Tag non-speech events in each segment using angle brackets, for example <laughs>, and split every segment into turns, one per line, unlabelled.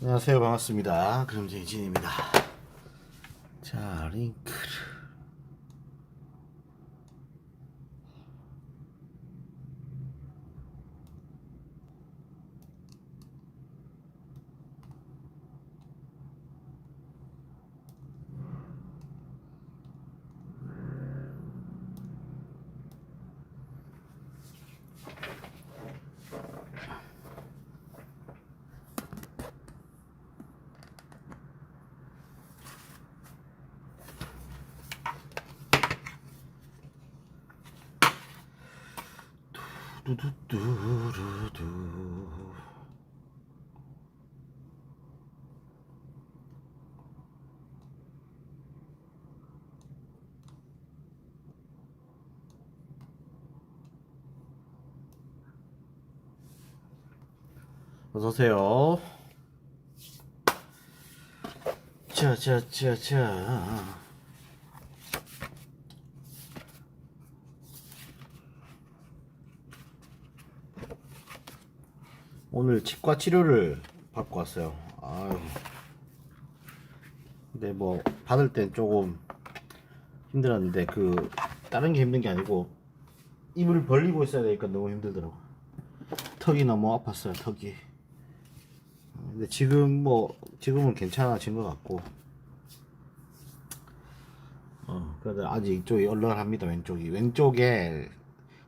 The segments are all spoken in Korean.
안녕하세요. 반갑습니다. 그림쟁이 진입니다. 자 링크를 두두두루두 어서오세요 자 자 자 자 오늘 치과 치료를 받고 왔어요. 아유. 근데 뭐 받을 땐 조금 힘들었는데 그 다른 게 힘든 게 아니고 입을 벌리고 있어야 되니까 너무 힘들더라고. 턱이 너무 아팠어요. 턱이. 근데 지금 뭐 지금은 괜찮아진 것 같고. 어, 그래도 아직 이쪽이 얼얼합니다. 왼쪽이. 왼쪽에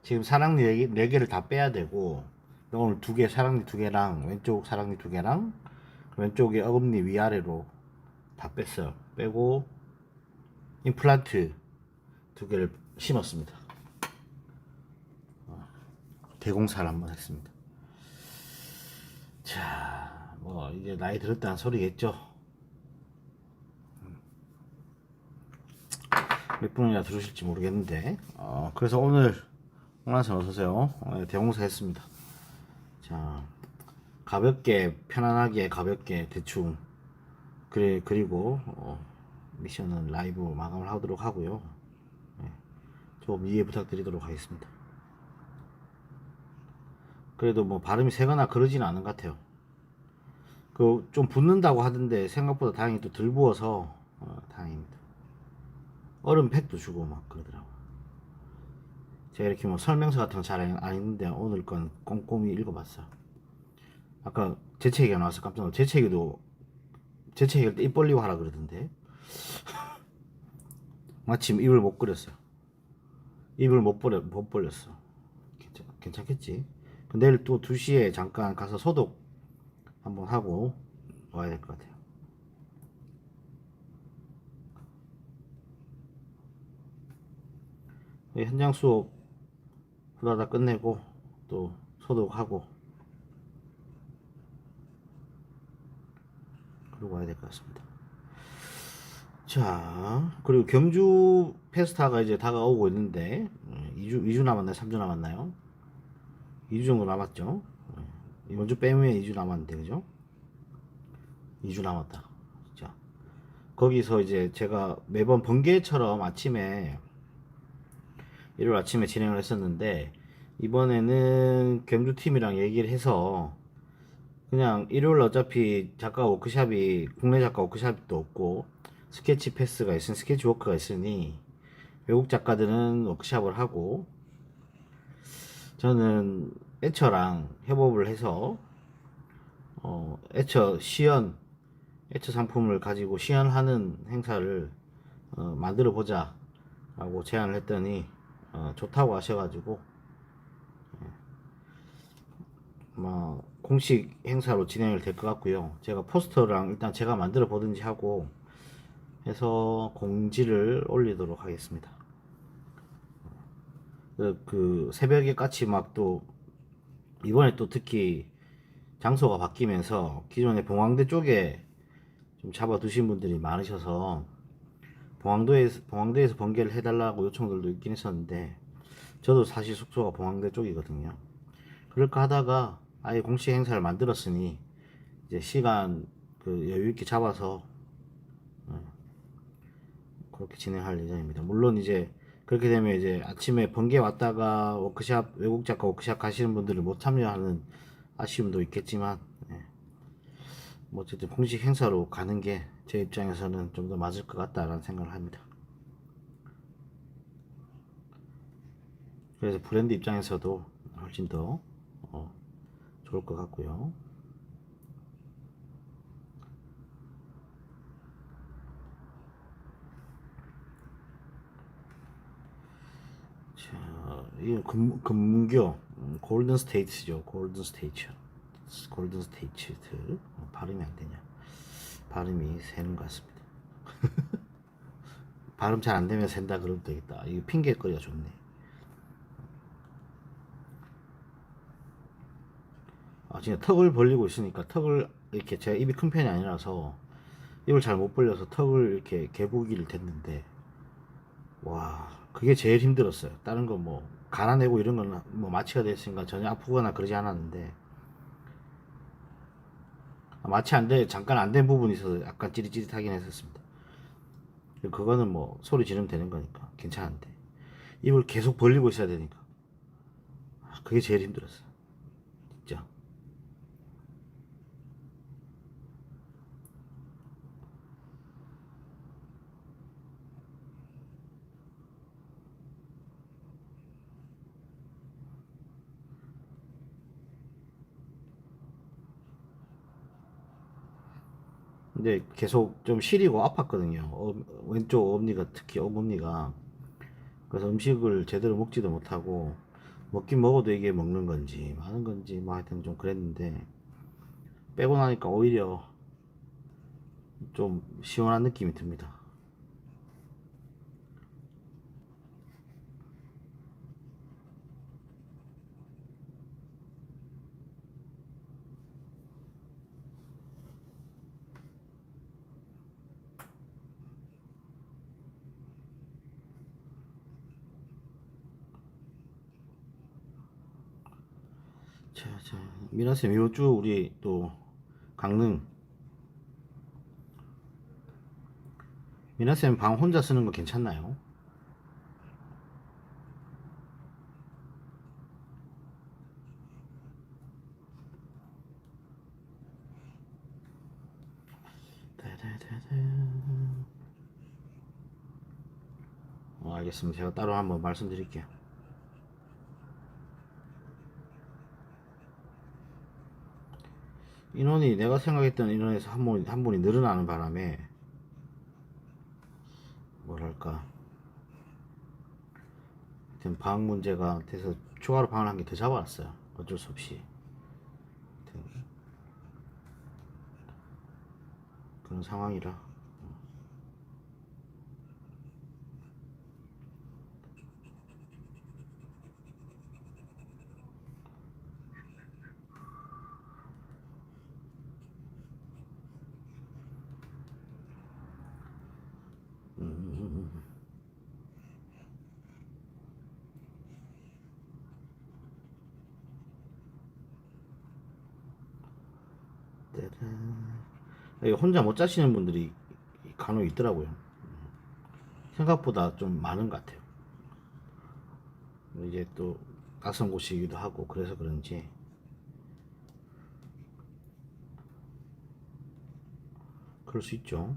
지금 사랑니 4개, 를 다 빼야 되고 오늘 두 개 사랑니 두 개랑 왼쪽 사랑니 두 개랑 왼쪽에 어금니 위아래로 다 뺐어요. 빼고 임플란트 두 개를 심었습니다. 어, 대공사를 한번 했습니다. 자, 뭐 이제 나이 들었다는 소리겠죠. 몇 분이나 들으실지 모르겠는데, 어, 그래서 오늘 홍란선 어서오세요. 어, 대공사 했습니다. 자, 가볍게, 편안하게, 가볍게, 대충. 그래, 그리고, 어, 미션은 라이브 마감을 하도록 하고요. 네, 좀 이해 부탁드리도록 하겠습니다. 그래도 뭐 발음이 세거나 그러지는 않은 것 같아요. 그, 좀 붓는다고 하던데 생각보다 다행히 또 덜 부어서, 어, 다행입니다. 얼음 팩도 주고 막 그러더라고. 제가 이렇게 뭐 설명서 같은 거 잘 안 읽는데 오늘 건 꼼꼼히 읽어봤어. 아까 재채 기가 나와서 깜짝 놀랐어. 재채 기도 재채 기 할 때 입 벌리고 하라 그러던데. <laughs> 마침 입을 못 그렸어. 입을 못 벌려 못 벌렸어. 괜찮, 괜찮겠지? 그 내일 또 2시에 잠깐 가서 소독 한번 하고 와야 될 것 같아요. 네, 현장 수업 후다다 끝내고 또 소독하고 그러고 와야 될 것 같습니다. 자, 그리고 경주 페스타가 이제 다가오고 있는데 2주 2주 남았나요? 3주 남았나요? 2주 정도 남았죠. 네, 이번 주 빼면 2주 남았는데 그죠? 2주 남았다. 자, 거기서 이제 제가 매번 번개처럼 아침에 일요일 아침에 진행을 했었는데 이번에는 경주 팀이랑 얘기를 해서 그냥 일요일 어차피 작가 워크샵이 국내 작가 워크샵도 없고 스케치 패스가 있으니 스케치 워크가 있으니 외국 작가들은 워크샵을 하고 저는 애처랑 협업을 해서 어 애처 시연 애처 상품을 가지고 시연하는 행사를 어, 만들어 보자 라고 제안을 했더니 어, 좋다고 하셔가지고 뭐 공식 행사로 진행을 될 것 같고요. 제가 포스터랑 일단 제가 만들어 보든지 하고 해서 공지를 올리도록 하겠습니다. 그, 그 새벽에 같이 막또 이번에 또 특히 장소가 바뀌면서 기존에 봉황대 쪽에 좀 잡아두신 분들이 많으셔서 봉황도에서 봉황대에서 번개를 해달라고 요청들도 있긴 했었는데 저도 사실 숙소가 봉황대 쪽이거든요. 그럴까 하다가 아예 공식 행사를 만들었으니 이제 시간 그 여유 있게 잡아서 어, 그렇게 진행할 예정입니다. 물론 이제 그렇게 되면 이제 아침에 번개 왔다가 워크샵 외국 작가 워크샵 가시는 분들은 못 참여하는 아쉬움도 있겠지만 예. 뭐 어쨌든 공식 행사로 가는 게 제 입장에서는 좀 더 맞을 것 같다라는 생각을 합니다. 그래서 브랜드 입장에서도 훨씬 더 어, 좋을 것 같고요. 자, 이 금, 금문교 음, 골든 스테이트죠. 골든 스테이트. 골든 스테이트. 어, 발음이 안 되냐? 발음이 새는 것 같습니다. <laughs> 발음 잘 안 되면 샌다 그러면 되겠다. 이거 핑계거리가 좋네. 아, 진짜 턱을 벌리고 있으니까 턱을 이렇게 제가 입이 큰 편이 아니라서 입을 잘 못 벌려서 턱을 이렇게 개보기를 됐는데 와 그게 제일 힘들었어요. 다른 거뭐 갈아내고 이런 건뭐 마취가 됐으니까 전혀 아프거나 그러지 않았는데 아, 마취 안 돼, 잠깐 안 된 부분이 있어서 약간 찌릿찌릿하긴 했었습니다. 그거는 뭐 소리 지르면 되는 거니까 괜찮은데 입을 계속 벌리고 있어야 되니까 아, 그게 제일 힘들었어요. 진짜. 근데 계속 좀 시리고 아팠거든요. 어, 왼쪽 엄니가 특히 어금니가 그래서 음식을 제대로 먹지도 못하고 먹긴 먹어도 이게 먹는 건지 마는 건지 뭐 하여튼 좀 그랬는데 빼고 나니까 오히려 좀 시원한 느낌이 듭니다. 자, 자, 미나쌤, 요주 우리 또 강릉. 미나쌤 방 혼자 쓰는 거 괜찮나요? 어, 알겠습니다. 제가 따로 한번 말씀드릴게요. 인원이 내가 생각했던 인원에서 한 분이, 한 분이 늘어나는 바람에 뭐랄까. 하여튼 방 문제가 돼서 추가로 방을 한 개 더 잡아놨어요. 어쩔 수 없이. 그런 상황이라 짜란. 이게 혼자 못 자시는 분들이 간혹 있더라고요. 생각보다 좀 많은 것 같아요. 이제 또 낯선 곳이기도 하고 그래서 그런지 그럴 수 있죠.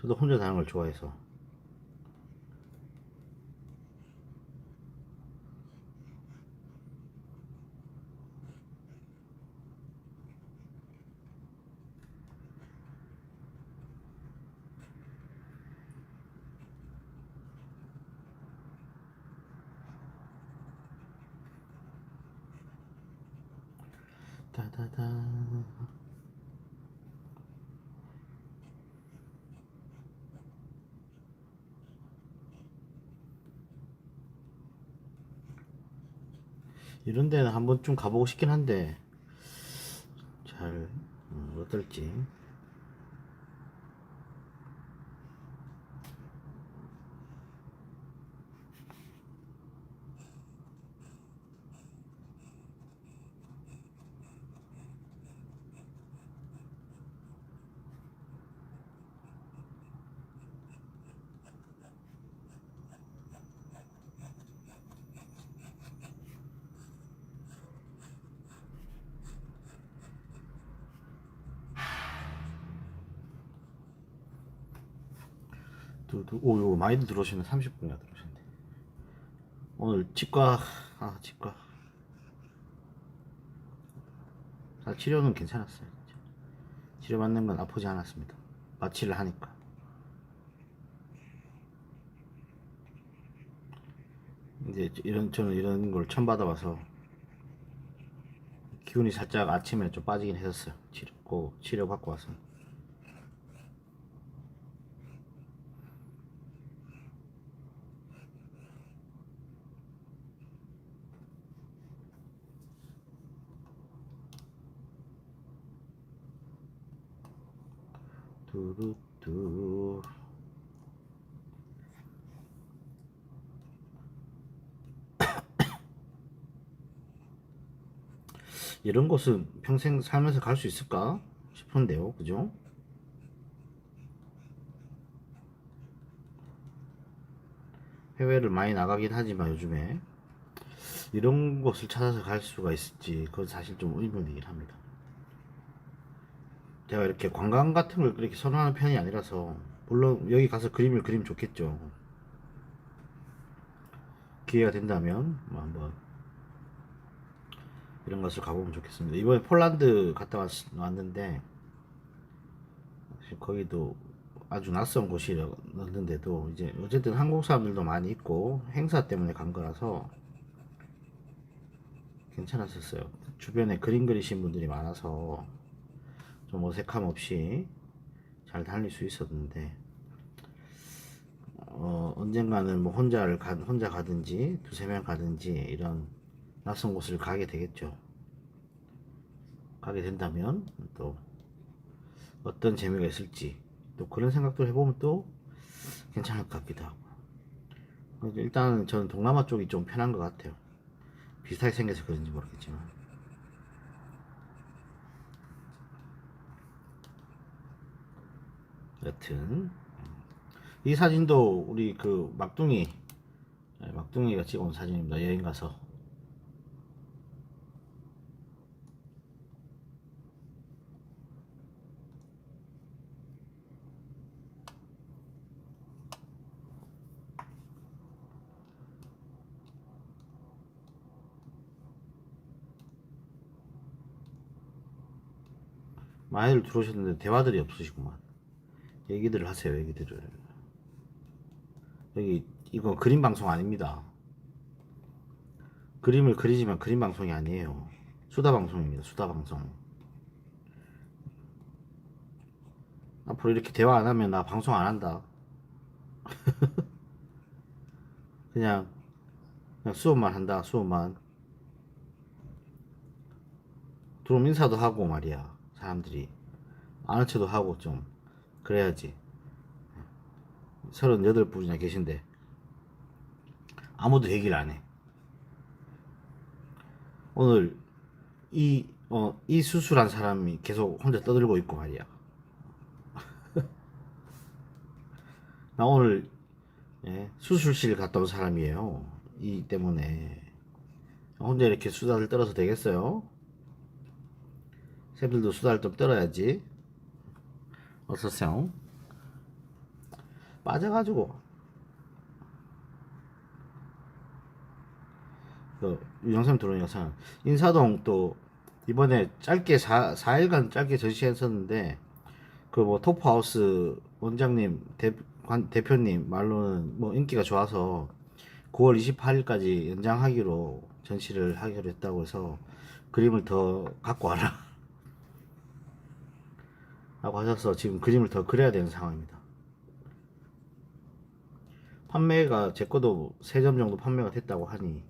저도 혼자 사는 걸 좋아해서 따다다 이런 데는 한번 좀 가보고 싶긴 한데 잘 음, 어떨지 두, 두, 오, 이거 많이들 들어오시네. 30분이나 들어오셨네. 오늘 치과, 아, 치과. 사 치료는 괜찮았어요. 치료받는 건 아프지 않았습니다. 마취를 하니까. 이제 이런, 저는 이런 걸 처음 받아봐서 기운이 살짝 아침에 좀 빠지긴 했었어요. 치료, 고 치료 받고 와서. 두루뚜 <coughs> 이런 곳은 평생 살면서 갈 수 있을까 싶은데요. 그죠? 해외를 많이 나가긴 하지만 요즘에 이런 곳을 찾아서 갈 수가 있을지 그건 사실 좀 의문이긴 합니다 제가 이렇게 관광 같은 걸 그렇게 선호하는 편이 아니라서 물론 여기 가서 그림을 그리면 좋겠죠. 기회가 된다면 뭐 한번 이런 것을 가보면 좋겠습니다. 이번에 폴란드 갔다 왔, 왔는데 거기도 아주 낯선 곳이었는데도 이제 어쨌든 한국 사람들도 많이 있고 행사 때문에 간 거라서 괜찮았었어요. 주변에 그림 그리신 분들이 많아서 좀 어색함 없이 잘 다닐 수 있었는데 어, 언젠가는 뭐 혼자를 가, 혼자 가든지 두세 명 가든지 이런 낯선 곳을 가게 되겠죠. 가게 된다면 또 어떤 재미가 있을지 또 그런 생각도 해보면 또 괜찮을 것 같기도 하고 일단 저는 동남아 쪽이 좀 편한 것 같아요. 비슷하게 생겨서 그런지 모르겠지만 여튼. 이 사진도 우리 그 막둥이 네, 막둥이가 찍어온 사진입니다. 여행 가서. 많이들 들어오셨는데 대화들이 없으시구만 얘기들을 하세요 얘기들을. 여기 이거 그림 방송 아닙니다. 그림을 그리지만 그림 방송이 아니에요. 수다 방송입니다 수다 방송. 앞으로 이렇게 대화 안 하면 나 방송 안 한다. <laughs> 그냥 그냥 수업만 한다 수업만. 들어오면 인사도 하고 말이야 사람들이. 아는 척도 하고 좀 그래야지. 38분이나 계신데 아무도 얘기를 안 해. 오늘 이, 어, 이 수술한 사람이 계속 혼자 떠들고 있고 말이야. <laughs> 나 오늘 예, 수술실 갔다 온 사람이에요. 이 때문에. 혼자 이렇게 수다를 떨어서 되겠어요? 쌤들도 수다를 좀 떨어야지 어서오세요. 빠져가지고. 그 영상 들어오니까 인사동 또 이번에 짧게 4, 4일간 짧게 전시했었는데 그 뭐 토프하우스 원장님 대, 관, 대표님 말로는 뭐 인기가 좋아서 9월 28일까지 연장하기로 전시를 하기로 했다고 해서 그림을 더 갖고 와라 라고 하셔서 지금 그림을 더 그려야 되는 상황입니다. 판매가 제 거도 3점 정도 판매가 됐다고 하니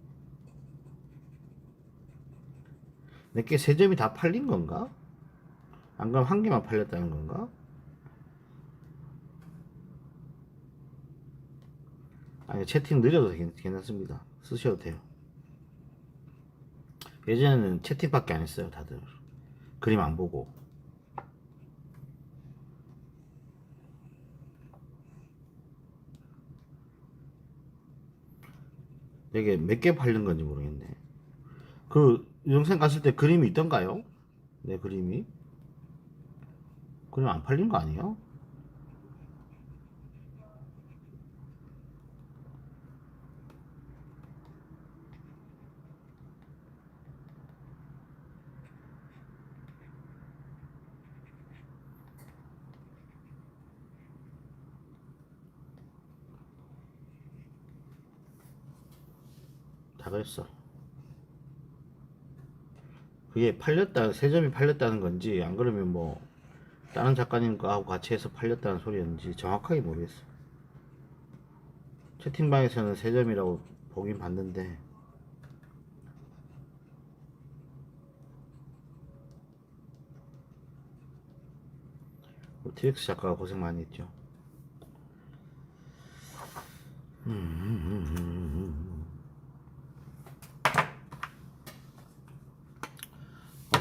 내게 3점이 다 팔린 건가? 안 그럼 한 개만 팔렸다는 건가? 아니 채팅 느려도 괜- 괜찮습니다. 쓰셔도 돼요. 예전에는 채팅밖에 안 했어요 다들 그림 안 보고 이게 몇 개 팔린 건지 모르겠네. 그 영생 갔을 때 그림이 있던가요? 내 그림이 그림 안 팔린 거 아니에요? 다 그랬어. 그게 팔렸다, 세 점이 팔렸다는 건지, 안 그러면 뭐, 다른 작가님과하고 같이 해서 팔렸다는 소리였는지 정확하게 모르겠어. 채팅방에서는 세 점이라고 보긴 봤는데, TX 작가가 고생 많이 했죠.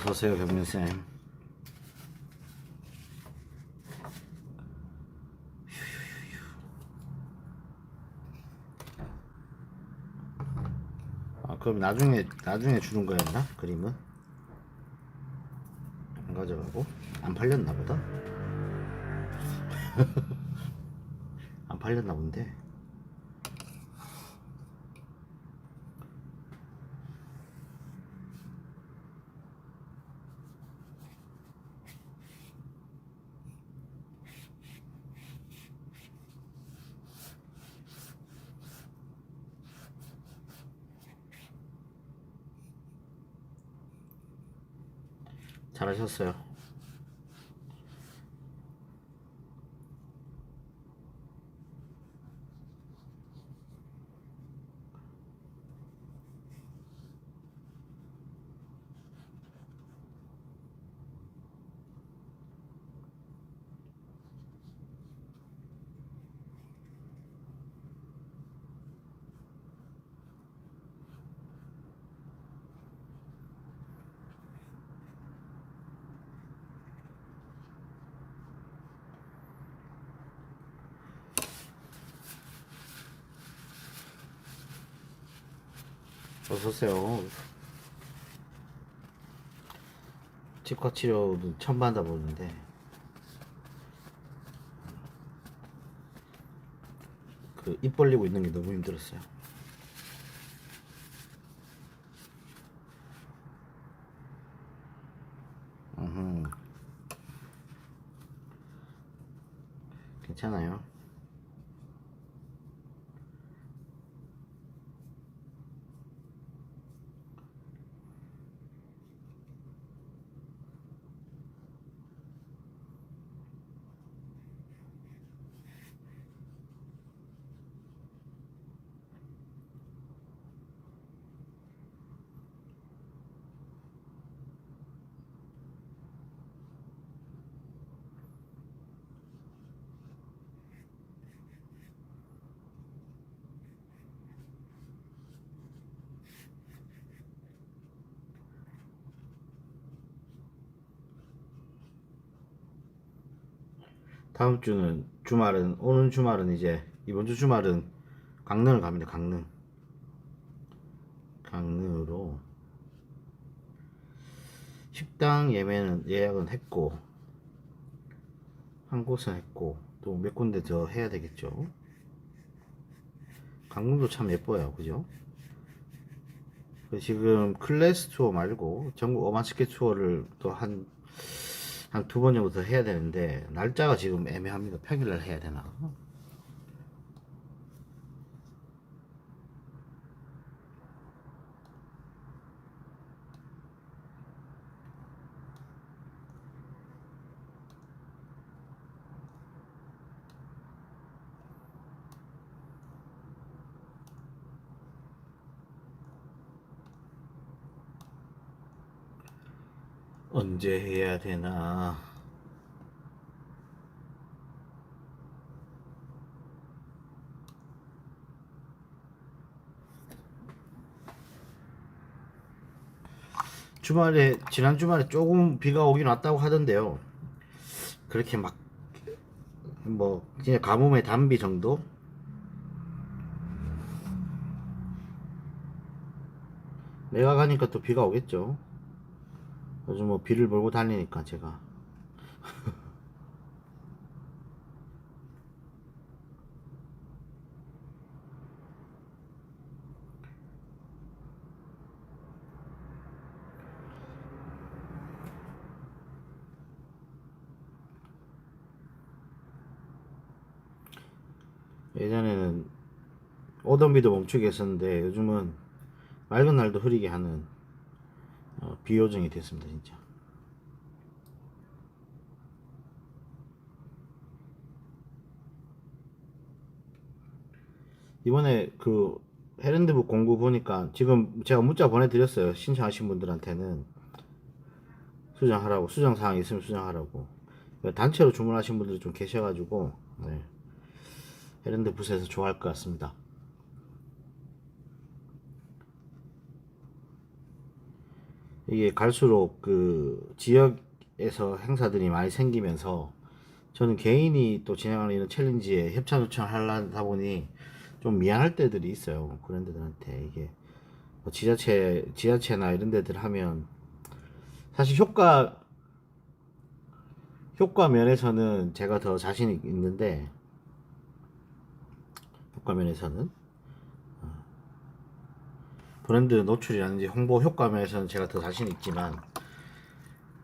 어서 오세요, 경민쌤. 아, 그럼 나중에, 나중에 주는 거였나? 그림은? 안 가져가고? 안 팔렸나 보다? <laughs> 안 팔렸나 본데? 잘하셨어요. 어서오세요. 치과 치료도 처음 받아보는데, 그, 입 벌리고 있는 게 너무 힘들었어요. 음흠. 괜찮아요. 다음 주는 주말은 오는 주말은 이제 이번 주 주말은 강릉을 갑니다. 강릉. 강릉으로 식당 예매는 예약은 했고 한 곳은 했고 또 몇 군데 더 해야 되겠죠. 강릉도 참 예뻐요. 그죠? 그 지금 클래스 투어 말고 전국 어마스켓 투어를 또 한 한 두 번 정도 더 해야 되는데 날짜가 지금 애매합니다. 평일날 해야 되나? 언제 해야 되나? 주말에 지난 주말에 조금 비가 오긴 왔다고 하던데요. 그렇게 막 뭐 그냥 가뭄의 단비 정도? 내가 가니까 또 비가 오겠죠. 요즘 뭐 비를 몰고 다니니까 제가. <laughs> 예전에는 오던 비도 멈추게 했었는데 요즘은 맑은 날도 흐리게 하는 어, 비요정이 됐습니다 진짜. 이번에 그 헤랜드북 공구 보니까 지금 제가 문자 보내드렸어요 신청하신 분들한테는. 수정하라고 수정 사항 있으면 수정하라고. 단체로 주문하신 분들이 좀 계셔가지고 네. 헤랜드 부스에서 좋아할 것 같습니다 이게 갈수록 그 지역에서 행사들이 많이 생기면서 저는 개인이 또 진행하는 이런 챌린지에 협찬 요청을 하려다 보니 좀 미안할 때들이 있어요. 브랜드들한테. 이게 뭐 지자체 지자체나 이런 데들 하면 사실 효과 효과 면에서는 제가 더 자신 있는데 효과 면에서는 어, 브랜드 노출이라든지 홍보 효과 면에서는 제가 더 자신 있지만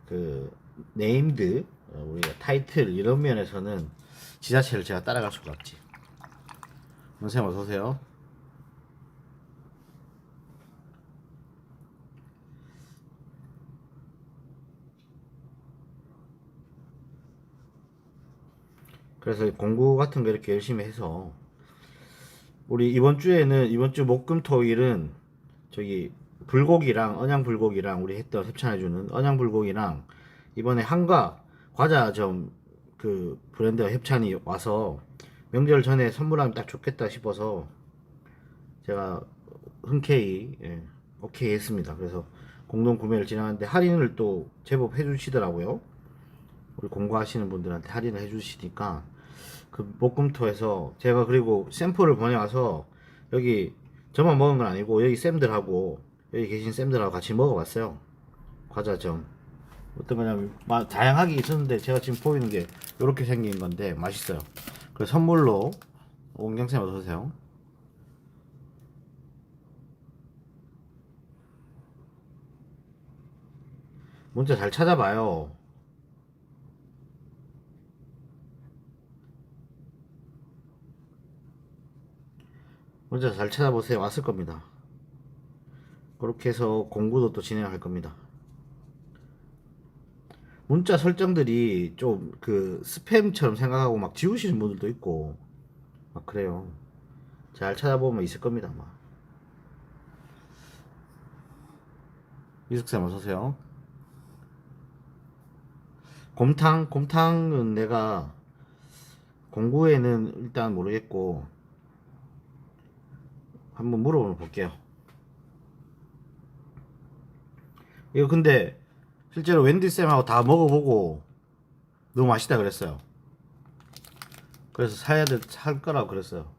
그 네임드 어, 우리가 타이틀 이런 면에서는 지자체를 제가 따라갈 수가 없지. 선생님 어서 오세요. 그래서 공부 같은 거 이렇게 열심히 해서 우리 이번 주에는 이번 주 목금토일은 저기 불고기랑 언양 불고기랑 우리 했던 협찬해주는 언양 불고기랑 이번에 한가 과자점 그 브랜드 협찬이 와서 명절 전에 선물하면 딱 좋겠다 싶어서 제가 흔쾌히 예, 오케이 했습니다. 그래서 공동 구매를 진행하는데 할인을 또 제법 해주시더라고요. 우리 공부하시는 분들한테 할인을 해주시니까 그 목금토에서 제가 그리고 샘플을 보내와서 여기 저만 먹은 건 아니고 여기 쌤들하고 여기 계신 쌤들하고 같이 먹어봤어요. 과자점. 어떤 거냐면 마- 다양하게 있었는데 제가 지금 보이는 게 이렇게 생긴 건데 맛있어요. 그래서 선물로 원경쌤 어서 오세요. 문자 잘 찾아봐요. 문자 잘 찾아보세요. 왔을 겁니다. 그렇게 해서 공부도 또 진행할 겁니다. 문자 설정들이 좀 그 스팸처럼 생각하고 막 지우시는 분들도 있고 막 그래요. 잘 찾아보면 있을 겁니다. 아마. 이숙쌤 어서 오세요. 곰탕 곰탕은 내가 공구에는 일단 모르겠고 한번 물어보 볼게요. 이거 근데 실제로 웬디 쌤하고 다 먹어보고 너무 맛있다 그랬어요. 그래서 사야 될, 살 거라고 그랬어요.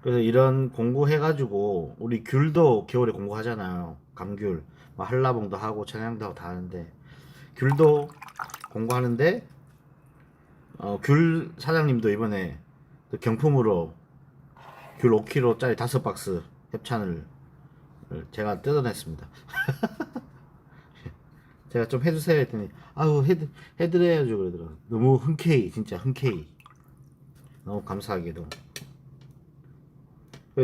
그래서 이런 공부해가지고 우리 귤도 겨울에 공부하잖아요. 감귤, 뭐 한라봉도 하고 천양도 하고 다 하는데 귤도 공부하는데 어, 귤 사장님도 이번에 또 경품으로 귤 5kg짜리 다섯 박스 협찬을 제가 뜯어냈습니다. <laughs> 제가 좀 해주세요 했더니 아유 해드, 해드려야죠 그러더라고 너무 흔쾌히 진짜 흔쾌히. 너무 감사하게도.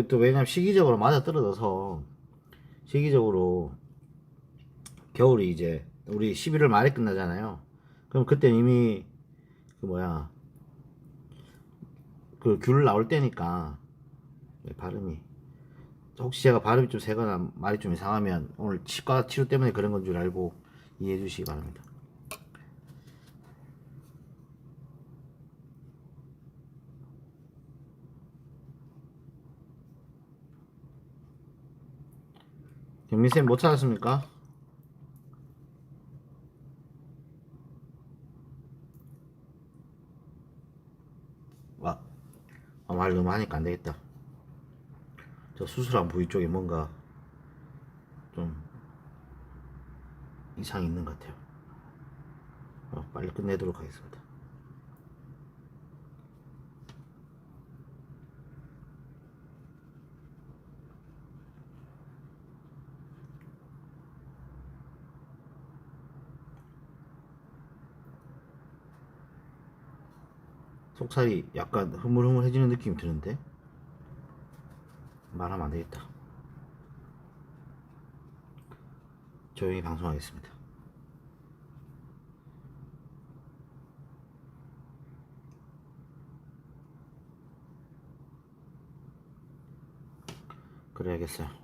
또 왜냐면 시기적으로 맞아 떨어져서 시기적으로 겨울이 이제 우리 11월 말에 끝나잖아요. 그럼 그때 이미 그 뭐야 그 귤 나올 때니까 네, 발음이 혹시 제가 발음이 좀 세거나 말이 좀 이상하면 오늘 치과 치료 때문에 그런 건 줄 알고 이해해 주시기 바랍니다. 경 민쌤 못 찾았습니까? 와, 아, 말 너무 하니까 안 되겠다. 저 수술한 부위 쪽에 뭔가 좀 이상이 있는 것 같아요. 어, 빨리 끝내도록 하겠습니다. 속살이 약간 흐물흐물해지는 느낌이 드는데 말하면 안 되겠다. 조용히 방송하겠습니다. 그래야겠어요.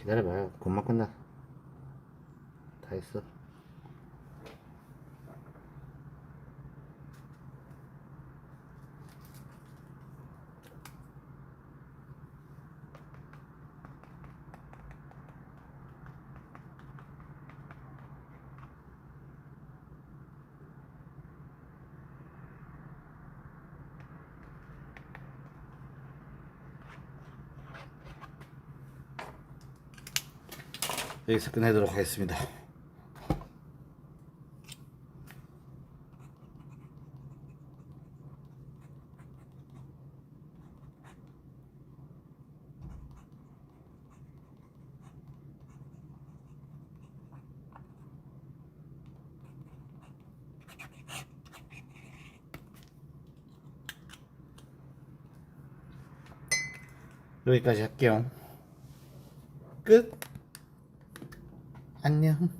기다려봐요. 금방 끝나. 다 했어. 여기서 끝내도록 하겠습니다. 여기까지 할게요. 끝. 안녕.